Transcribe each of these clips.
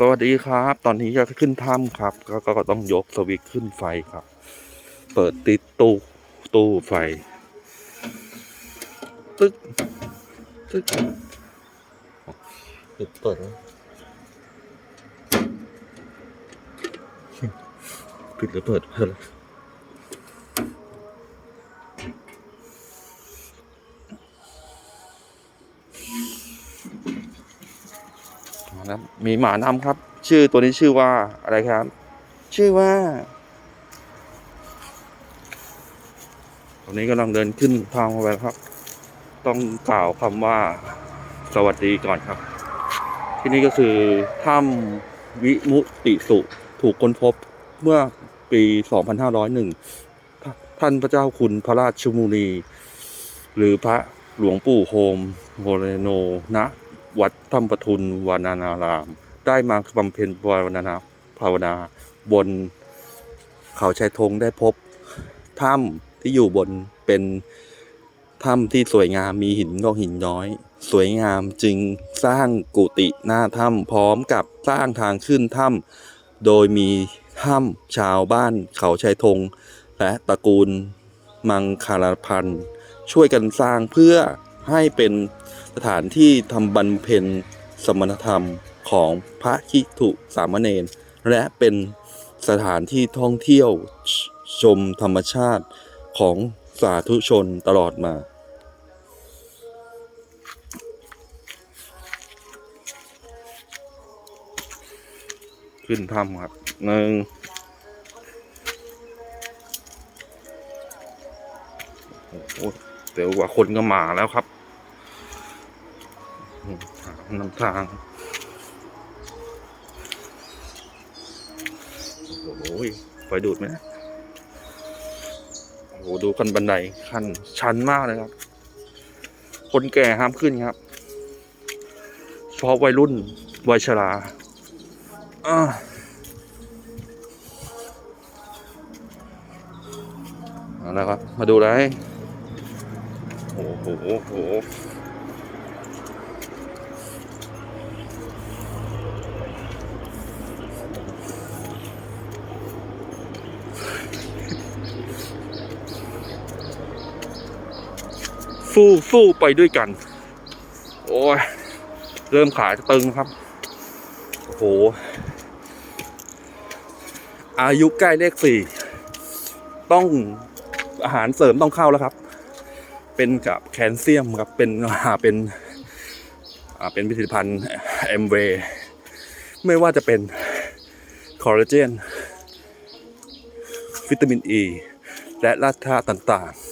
สวัสดีครับ ตอนนี้จะขึ้นถ้ำครับก็ก็ก็ต้องยกสวิตช์ขึ้นไฟครับ เปิดติดตู้ตู้ไฟตึ๊กตึ๊กปิดเปิดปิดหรือเปิดเพื่อ นะครับ มีหมานำครับ ชื่อตัวนี้ชื่อว่าอะไรครับ ชื่อว่าตอนนี้กำลังเดินขึ้นทางไปครับ ต้องกล่าวคำว่าสวัสดีก่อนครับ ที่นี่ก็คือถ้ำวิมุตติสุถูกค้นพบเมื่อปี 2501 ท่านพระเจ้าคุณพระราชมุนี หรือพระหลวงปู่โฮมโมเรโนณ วัดถ้ำปทุนวานานาราม ได้มาบำเพ็ญภาวนาภาวนาบนเขาชายธงได้พบถ้ำที่อยู่บนเป็นถ้ำที่สวยงามมีหินงอกหินย้อย สวยงามจึงสร้างกุฏิหน้าถ้ำพร้อมกับสร้างทางขึ้นถ้ำโดยมีถ้ำชาวบ้านเขาชายธง และตระกูลมังคารพันธ์ช่วยกันสร้างเพื่อให้เป็น สถานที่ทำบรรเพ็ญสมณธรรมของพระคิถุสามเณรและเป็นสถานที่ท่องเที่ยวชชมธรรมชาติของสาธุชนตลอดมา ขึ้นถ้ำครับหนึ่งโอ้เดี๋ยวกว่าคนก็มาแล้วครับ นำทาง โอ้โหไฟดูดไหมโอ้โห ดูขั้นบันไดขั้นชันมากเลยครับ คนแก่ห้ามขึ้นครับเฉพาะวัยรุ่น วัยชราอ่าเอาละครับ มาดูเลยโอ้โหโอ้โห สู้สู้ไปด้วยกัน โอ้ย เริ่มขาตึงครับ โอ้โห อายุใกล้เลขสี่ต้องอาหารเสริมต้องเข้าแล้วครับ เป็นกับแคลเซียมครับ เป็นอาเป็นอาเป็นผลิตภัณฑ์เอ็มเวไม่ว่าจะเป็นคอลลาเจน วิตามินอ e, ีและแร่ธาตุต่างๆ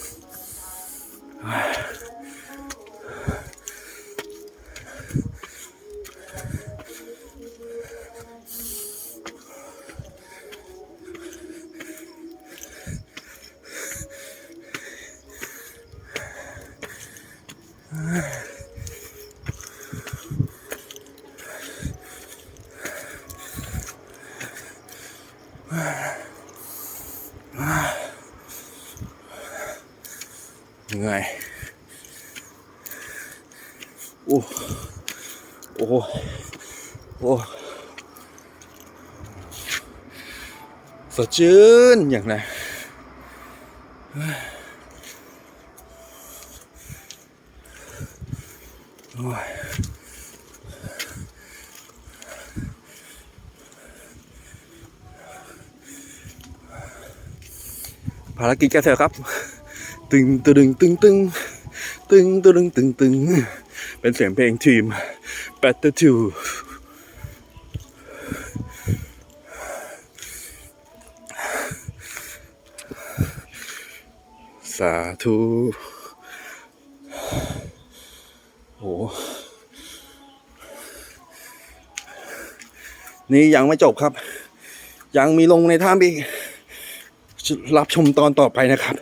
người ô ô ô sợ chơn nhạc này. ภารกิจแกเถอะครับ ตึงตึงตึงตึงตึงตึงตึงตึงเป็นเสียงเพลงทีม Better to สาธุโห นี่ยังไม่จบครับ ยังมีลงในถ้ำอีก รับชมตอนต่อไปนะครับ